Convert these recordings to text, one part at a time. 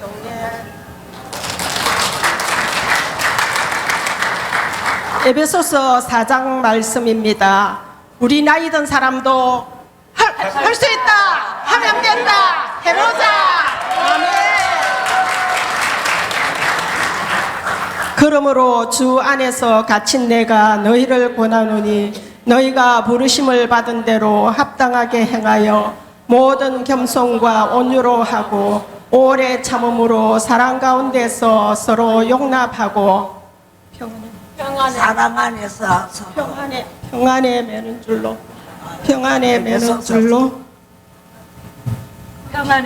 경례. 에베소서 4장 말씀입니다. 우리 나이 든 사람도 할 수 있다! 하면 된다! 해보자! 그러므로 주 안에서 갇힌 내가 너희를 권하노니 너희가 부르심을 받은 대로 합당하게 행하여 모든 겸손과 온유로 하고 오래 참음으로 사랑 가운데서 서로 용납하고 평안에 사랑 안에서 평안에 평안에 매는 줄로 평안에 매는 줄로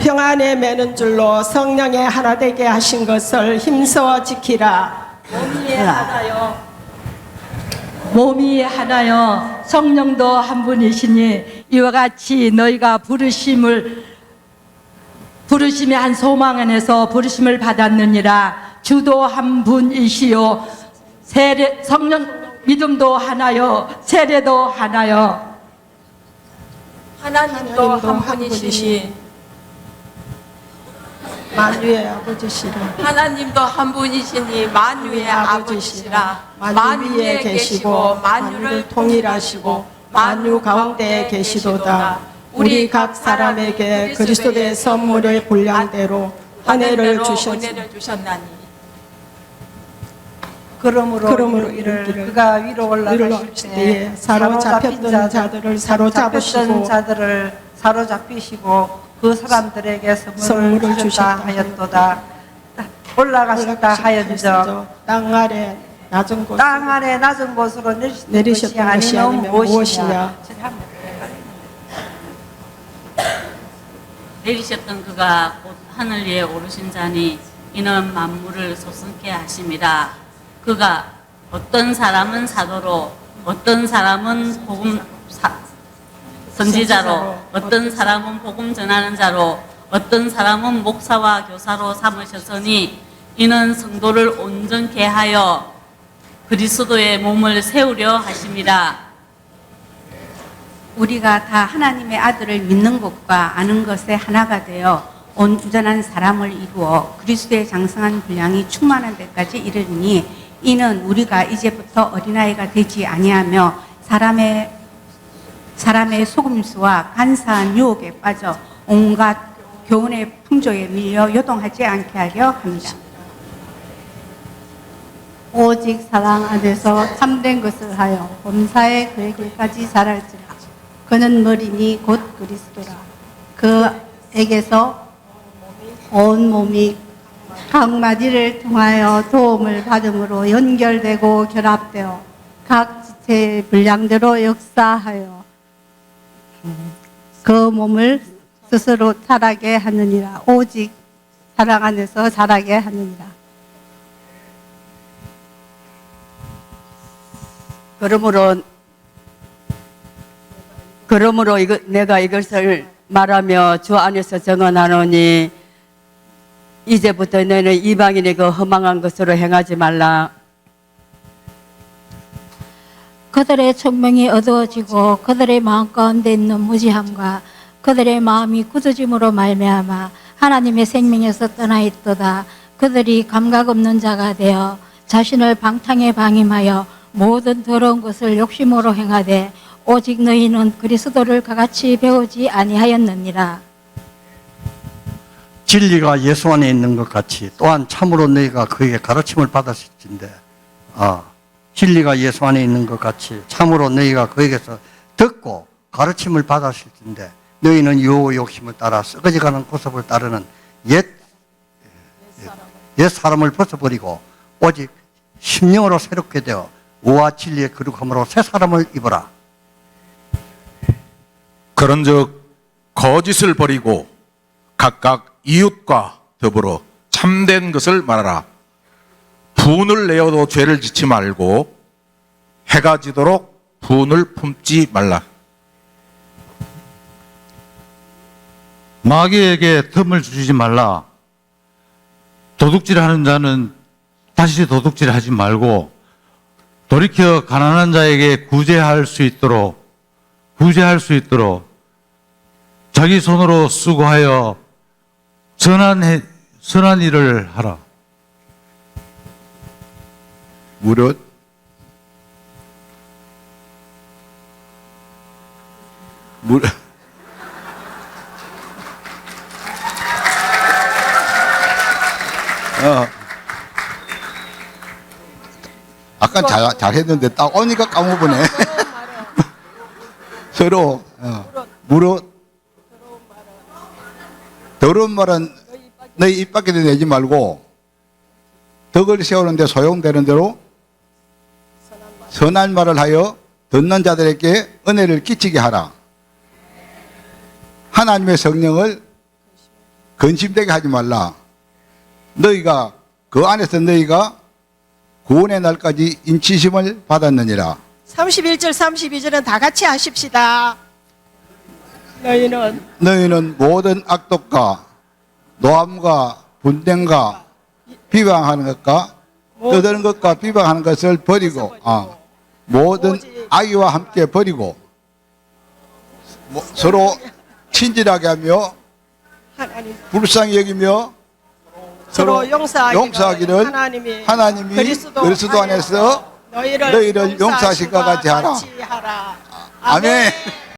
평안에 매는 줄로 성령의 하나 되게 하신 것을 힘써 지키라. 몸이 하나요. 몸이 하나요. 성령도 한 분이시니 이와 같이 너희가 부르심을 부르심의 한 소망 안에서 부르심을 받았느니라. 주도 한 분이시요. 세례 성령 믿음도 하나요. 세례도 하나요. 하나님도 한 분이시니 만유의 아버지시라. 하나님도 한 분이시니 만유의 아버지시라 만유 위에 계시고 만유를 통일하시고 만유 가운데 계시도다. 우리 각 사람에게 그리스도의 선물의 분량대로 은혜를 주셨나니 그러므로, 그러므로 이를 그가 위로 올라가실 때 때에 사로잡혔던 자들을 사로잡으시고 자들을 사로잡히시고 그 사람들에게 선물을, 선물을 주셨다 하였도다. 올라가셨다 하였적 땅 아래 낮은 곳 땅 아래 낮은 곳으로 내리셨던, 것이 아니면 무엇이냐, 무엇이냐. 내리셨던 그가 곧 하늘 위에 오르신 자니 이는 만물을 소승케 하심이라. 그가 어떤 사람은 사도로 어떤 사람은 복음 사- 선지자로 어떤 사람은 복음 전하는 자로 어떤 사람은 목사와 교사로 삼으셨으니 이는 성도를 온전케 하여 그리스도의 몸을 세우려 하심이라 우리가 다 하나님의 아들을 믿는 것과 아는 것에 하나가 되어 온전한 사람을 이루어 그리스도의 장성한 분량이 충만한 데까지 이르니 이는 우리가 이제부터 어린아이가 되지 아니하며 사람의 사람의 속임수와 간사한 유혹에 빠져 온갖 교훈의 풍조에 밀려 요동하지 않게 하려 합니다. 오직 사랑 안에서 참된 것을 하여 범사에 그에게까지 자랄지라 그는 머리니 곧 그리스도라 그에게서 온 몸이 각 마디를 통하여 도움을 받음으로 연결되고 결합되어 각 지체의 분량대로 역사하여 그 몸을 스스로 자라게 하느니라 오직 사랑 안에서 자라게 하느니라 그러므로 그러므로 이거, 내가 이것을 말하며 주 안에서 정언하노니 이제부터 너는 이방인의 그 허망한 것으로 행하지 말라. 그들의 청명이 어두워지고 그들의 마음 가운데 있는 무지함과 그들의 마음이 굳어짐으로 말미암아 하나님의 생명에서 떠나 있도다. 그들이 감각 없는 자가 되어 자신을 방탕에 방임하여 모든 더러운 것을 욕심으로 행하되 오직 너희는 그리스도를 그같이 배우지 아니하였느니라. 진리가 예수 안에 있는 것 같이 또한 참으로 너희가 그에게 가르침을 받았을진데 아, 진리가 예수 안에 있는 것 같이 참으로 너희가 그에게서 듣고 가르침을 받았을진데 너희는 요 욕심을 따라 썩어져가는 고습을 따르는 옛, 옛 사람을 벗어버리고 오직 심령으로 새롭게 되어 우와 진리의 거룩함으로 새 사람을 입어라. 그런즉 거짓을 버리고 각각 이웃과 더불어 참된 것을 말하라. 분을 내어도 죄를 짓지 말고 해가 지도록 분을 품지 말라. 마귀에게 틈을 주지 말라. 도둑질 하는 자는 다시 도둑질 하지 말고 돌이켜 가난한 자에게 구제할 수 있도록 구제할 수 있도록 자기 손으로 수고하여 선한 해- 선한 일을 하라. 무릇 무 어. 아까 잘, 잘했는데 딱 오니까 까먹으네. 서로, 어. 무릇, 더러운 말은 너희 입 밖에 내지 말고 덕을 세우는데 소용되는 대로 선한 말을 하여 듣는 자들에게 은혜를 끼치게 하라. 하나님의 성령을 근심되게 하지 말라. 너희가 그 안에서 너희가 구원의 날까지 인치심을 받았느니라. 31절 32절은 다 같이 하십시다. 너희는 너희는 모든 악독과 노함과 분쟁과 비방하는 것과 떠드는 것과 비방하는 것을 버리고 아, 모든 악의와 함께 버리고 뭐, 서로 친절하게 하며 불쌍히 여기며 서로 용서하기를, 하나님이, 하나님이 그리스도, 그리스도 안에서 너희를, 너희를 용서하실 것 같이 하라. 하라. 아멘.